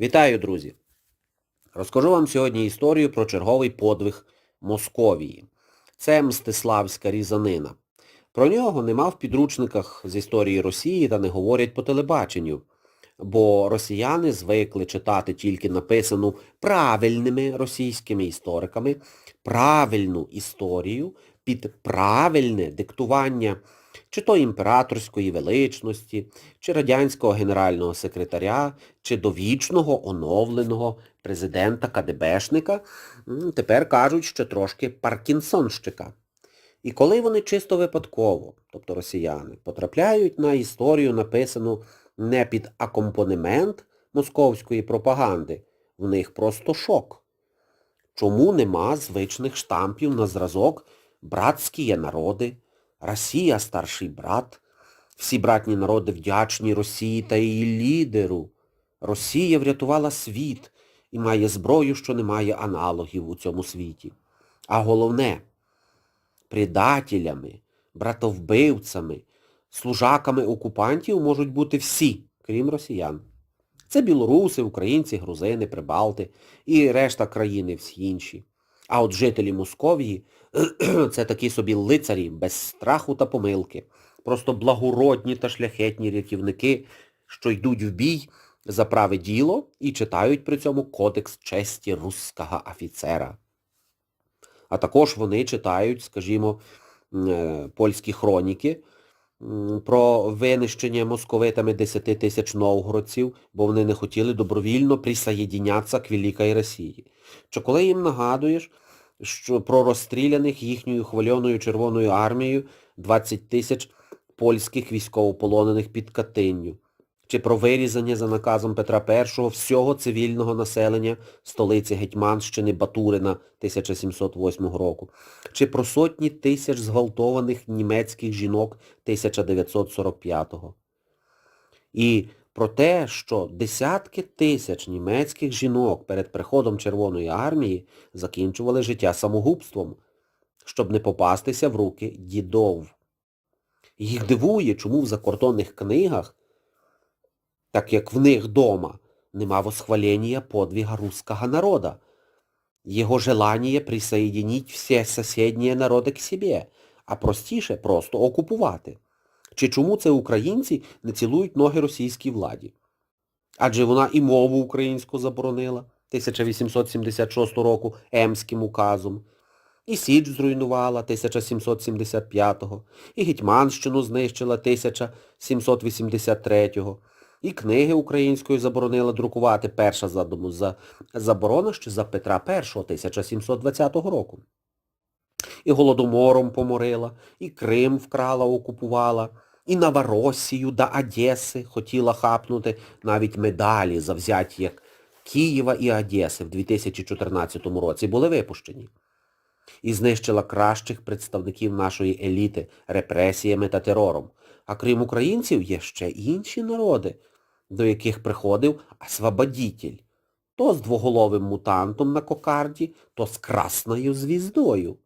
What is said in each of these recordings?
Вітаю, друзі! Розкажу вам сьогодні історію про черговий подвиг Московії. Це Мстиславська різанина. Про нього нема в підручниках з історії Росії та не говорять по телебаченню, бо росіяни звикли читати тільки написану правильними російськими істориками правильну історію під правильне диктування чи то імператорської величності, чи радянського генерального секретаря, чи довічного оновленого президента КДБшника, тепер кажуть, що трошки паркінсонщика. І коли вони чисто випадково, тобто росіяни, потрапляють на історію, написану не під акомпанемент московської пропаганди, в них просто шок. Чому нема звичних штампів на зразок «братські народи», Росія старший брат, всі братні народи вдячні Росії та її лідеру. Росія врятувала світ і має зброю, що не має аналогів у цьому світі. А головне, предателями, братовбивцями, служаками окупантів можуть бути всі, крім росіян. Це білоруси, українці, грузини, прибалти і решта країни всі інші. А от жителі Московії це такі собі лицарі без страху та помилки. Просто благородні та шляхетні рятівники, що йдуть в бій за праве діло і читають при цьому Кодекс честі русского офіцера. А також вони читають, скажімо, е, польські хроніки про винищення московитами 10 тисяч новгородців, бо вони не хотіли добровільно присоєдінятися к Великій Росії. Чи коли їм нагадуєш, що про розстріляних їхньою хвильоною Червоною армією 20 тисяч польських військовополонених під Катинню, чи про вирізання за наказом Петра І всього цивільного населення столиці Гетьманщини Батурина 1708 року, чи про сотні тисяч зґвалтованих німецьких жінок 1945-го. І про те, що десятки тисяч німецьких жінок перед приходом Червоної армії закінчували життя самогубством, щоб не попастися в руки дідов. Їх дивує, чому в закордонних книгах, так як в них дома, нема восхвалення подвига русского народа, його желання присоединить всі сусідні народи к себе, а простіше просто окупувати. Чи чому це українці не цілують ноги російській владі? Адже вона і мову українську заборонила 1876 року Емським указом, і Січ зруйнувала 1775-го, і Гетьманщину знищила 1783-го, і книги українською заборонила друкувати перша задуму за заборона ще за Петра І 1720 року. І Голодомором поморила, і Крим вкрала, окупувала, і Новоросію до Одеси хотіла хапнути навіть медалі за взяті як Києва і Одеси в 2014 році були випущені. І знищила кращих представників нашої еліти репресіями та терором. А крім українців, є ще інші народи, до яких приходив освободітель. То з двоголовим мутантом на кокарді, то з красною звіздою.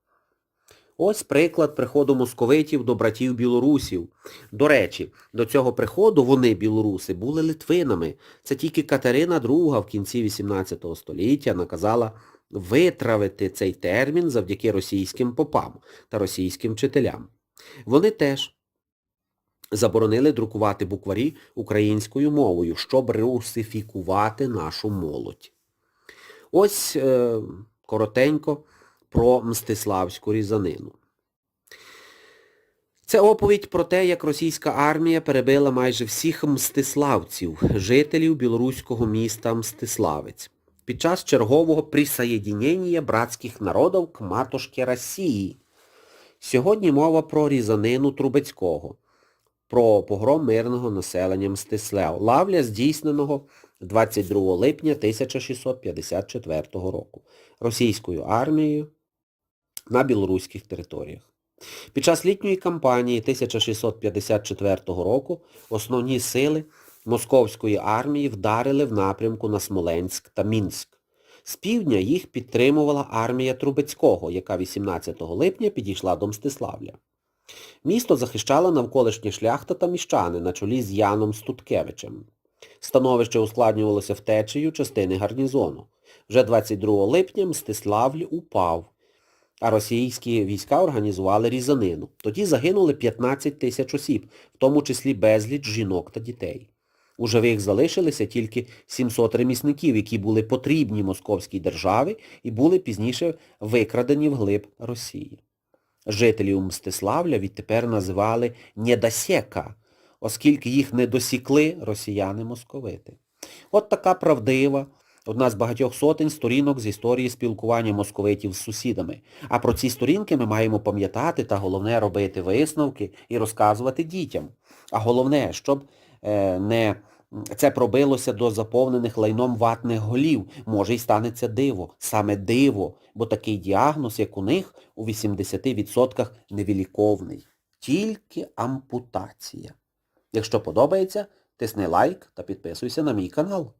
Ось приклад приходу московитів до братів білорусів. До речі, до цього приходу вони, білоруси, були литвинами. Це тільки Катерина II в кінці XVIII століття наказала витравити цей термін завдяки російським попам та російським вчителям. Вони теж заборонили друкувати букварі українською мовою, щоб русифікувати нашу молодь. Ось е, коротенько про Мстиславську різанину. Це оповідь про те, як російська армія перебила майже всіх мстиславців, жителів білоруського міста Мстиславець, під час чергового присоєдінення братських народів к матушки Росії. Сьогодні мова про різанину Трубецького, про погром мирного населення Мстислав, лавля здійсненого 22 липня 1654 року російською армією на білоруських територіях. Під час літньої кампанії 1654 року основні сили московської армії вдарили в напрямку на Смоленськ та Мінськ. З півдня їх підтримувала армія Трубецького, яка 18 липня підійшла до Мстиславля. Місто захищала навколишня шляхта та міщани на чолі з Яном Стуткевичем. Становище ускладнювалося втечею частини гарнізону. Вже 22 липня Мстиславль упав, а російські війська організували різанину. Тоді загинули 15 тисяч осіб, в тому числі безліч жінок та дітей. У живих залишилися тільки 700 ремісників, які були потрібні московській державі і були пізніше викрадені вглиб Росії. Жителів Мстиславля відтепер називали «недосека», оскільки їх не досікли росіяни-московити. От така правдива, одна з багатьох сотень сторінок з історії спілкування московитів з сусідами. А про ці сторінки ми маємо пам'ятати та головне робити висновки і розказувати дітям. А головне, щоб е, не це пробилося до заповнених лайном ватних голів. Може й станеться диво. Саме диво, бо такий діагноз, як у них, у 80% невіліковний. Тільки ампутація. Якщо подобається, тисни лайк та підписуйся на мій канал.